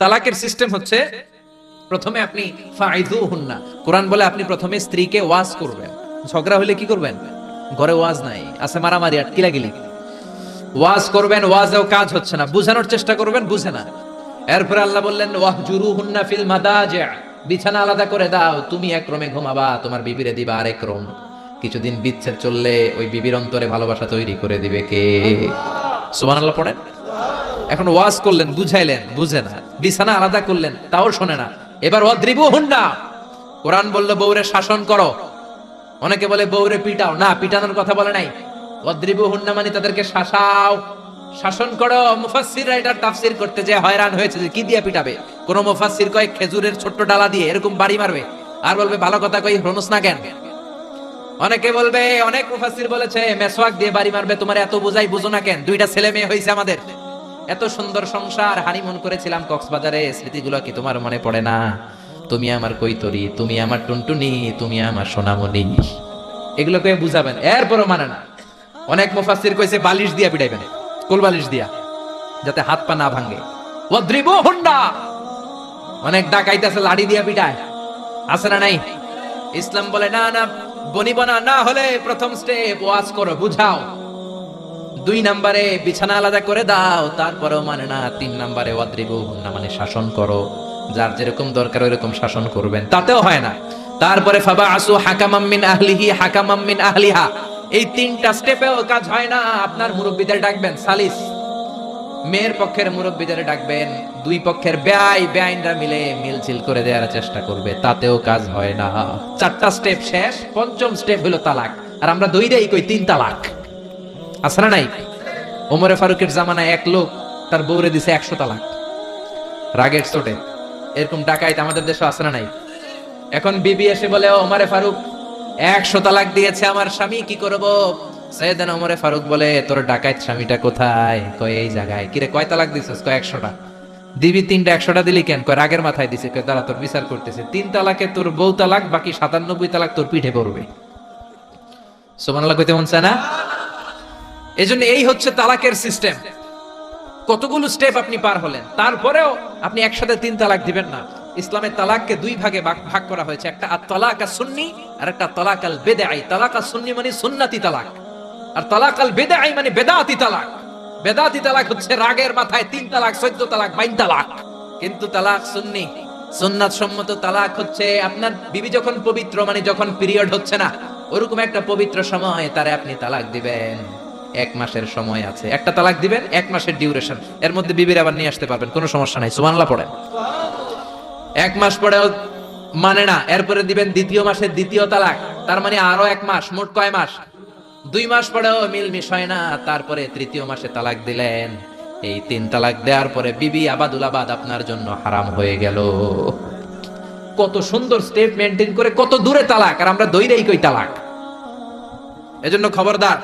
তালাকের সিস্টেম হচ্ছে প্রথমে আপনি ফাইদু হুন্না কোরআন বলে আপনি প্রথমে স্ত্রীকে ওয়াজ করবেন। ঝগড়া হলে কি করবেন? ঘরে ওয়াজ নাই। আছে মারামারি আর কিলাগিলি ওয়াজ করবেন, ওয়াজেও কাজ হচ্ছে না। বুঝানোর চেষ্টা করবেন, বুঝে না। এরপরে আল্লাহ বললেন ওয়াহ জুরু হুন্না ফিল মাদাজা। বিছানা আলাদা করে দাও, তুমি এক রুমে ঘুমাবা, তোমার বিবিরে দিবা আরেক রুম কিছুদিন বিচ্ছেদ চললে ওই বিবির অন্তরে ভালোবাসা তৈরি করে দিবে কে? সুবহানাল্লাহ পড়েন? এখন ওয়াজ করলেন, বুঝাইলেন, বুঝে না। বিছানা আলাদা করলেন, তাও শোনে না। এবার অদ্রিবু হুন্না, কোরআন বলল, বউরে শাসন করো। অনেকে বলে, বউরে পিটাও। না, পিটানোর কথা বলে নাই। অদ্রিবু হুন্না মানে তাদেরকে শাসাও। শাসন করো মুফাসসির রাইটার তাফসির করতে যে হয়রান হয়েছে কি দিয়ে পিটাবে? কোন মুফাসসির কয়, খেজুরের ছোট্ট ডালা দিয়ে এরকম বাড়ি মারবে? আর বলবে, ভালো কথা কই হরনুস না কেন? অনেকে বলবে, অনেক মুফাসসির বলেছে মেসওয়াক দিয়ে বাড়ি মারবে, তোমার এত বোঝাই বুঝো না কেন? দুইটা ছেলে মেয়ে হয়েছে আমাদের। এত সুন্দর সংসার, হানিমুন করেছিলাম কক্সবাজারে, স্মৃতিগুলো কি তোমার মনে পড়ে না? তুমি আমার কৈতরি তুমি আমার টুনটুনি, তুমি আমার সোনামণি। এগুলো কে বুঝাবেন? এরপরও মানে না। অনেক মুফাসসির কইছে, বালিশ দিয়া পিটাইবেন। কোল বালিশ দিয়া, যাতে হাত পা না ভাঙে। ওয়াদ্রিবু হুন্ডা অনেক ডাকাইতেছে লাড়ি দিয়া পিটায়। আছে না নাই? ইসলাম বলে, না না, বনিবনা না হলে প্রথম স্টেপ ওয়াজ করো, বুঝাও। দুই নাম্বারে বিছানা আলাদা করে দাও, তারপরেও মানে না, তিন নাম্বারে ওয়াদ্রিবু না মানে শাসন করো। যার যেরকম দরকার ওইরকম শাসন করবেন। তাতেও হয় না। তারপরে ফাবা আসু হাকামাম মিন আহলিহি, হাকামাম মিন আহলিহা। এই তিনটা স্টেপেও কাজ হয় না। আপনার মুরব্বিদের ডাকবেন, সালিস। মেয়ের পক্ষের মুরব্বীদের ডাকবেন, দুই পক্ষের ব্যয় ব্যয়নরা মিলে মিলছিল করে দেওয়ার চেষ্টা করবে। তাতেও কাজ হয় না। চারটা স্টেপ শেষ, পঞ্চম স্টেপ হলো তালাক। আর আমরা দুই দুইটাই কই তিন তালাক। আছে না নাই? ওমরে ফারুকের জামানায় এক লোক তার বউরে দিছে একশো তালাক। রাগের চোটে এরকম ডাকাইতে আমাদের দেশে আছে না নাই? এখন বিবি এসে বলে ওমরে ফারুক, একশো তালাক দিয়েছে আমার স্বামী, কি করব? সৈয়দান ওমরে ফারুক বলে, তোর ডাকাইত স্বামীটা কোথায়? কয় এই জায়গায়? কিরে, কয় তালাক দিছিস? কয় একশোটা? দিবি তিনটা, একশোটা দিলি কেন? কয়, রাগের মাথায় দিছে। কয় তারা তোর বিচার করতেছে। তিন তালাকে তোর বউ তালাক, বাকি সাতানব্বই তালাক তোর পিঠে পড়বে। সোমানাল্লাহ কইতে মন চায় না? এই জন্য এই হচ্ছে তালাকের সিস্টেম। কতগুলো স্টেপ আপনি পার হলেন, তারপরেও আপনি একসাথে তিন তালাক দিবেন না। ইসলামের তালাককে দুই ভাগে ভাগ করা হয়েছে, একটা আর তালাক সুন্নি আর একটা তালাক আল বেদাই তালাক আর সুন্নি মানে সুন্নাতি তালাক, আর তালাক আল বেদাই মানে বেদাতি তালাক। বেদাতি তালাক হচ্ছে রাগের মাথায় তিন তালাক চোদ্দ তালাক বাইন তালাক। কিন্তু তালাক সুন্নি সুন্নাত সম্মত তালাক হচ্ছে আপনার বিবি যখন পবিত্র মানে যখন পিরিয়ড হচ্ছে না, ওরকম একটা পবিত্র সময় তারে আপনি তালাক দিবেন। এক মাসের সময় আছে। একটা তালাক দিবেন, এক মাসের ডিউরেশন এর মধ্যে বিবির আবার নিয়ে আসতে পারবেন, কোনো সমস্যা নাই। সুমানলা পড়েন। এক মাস পরেও মানে না, এরপরে দিবেন দ্বিতীয় মাসের দ্বিতীয় তালাক। তার মানে আরও এক মাস, মোট কয় মাস? দুই মাস পরেও মিল মিশ হয় না, তারপরে তৃতীয় মাসে তালাক দিলেন। এই তিন তালাক দেওয়ার পরে বিবি আবাদুল আবাদ আপনার জন্য হারাম হয়ে গেল। কত সুন্দর স্টেপ মেনটেন করে কত দূরে তালাক, আর আমরা দইরেই কই তালাক। এজন্য খবরদার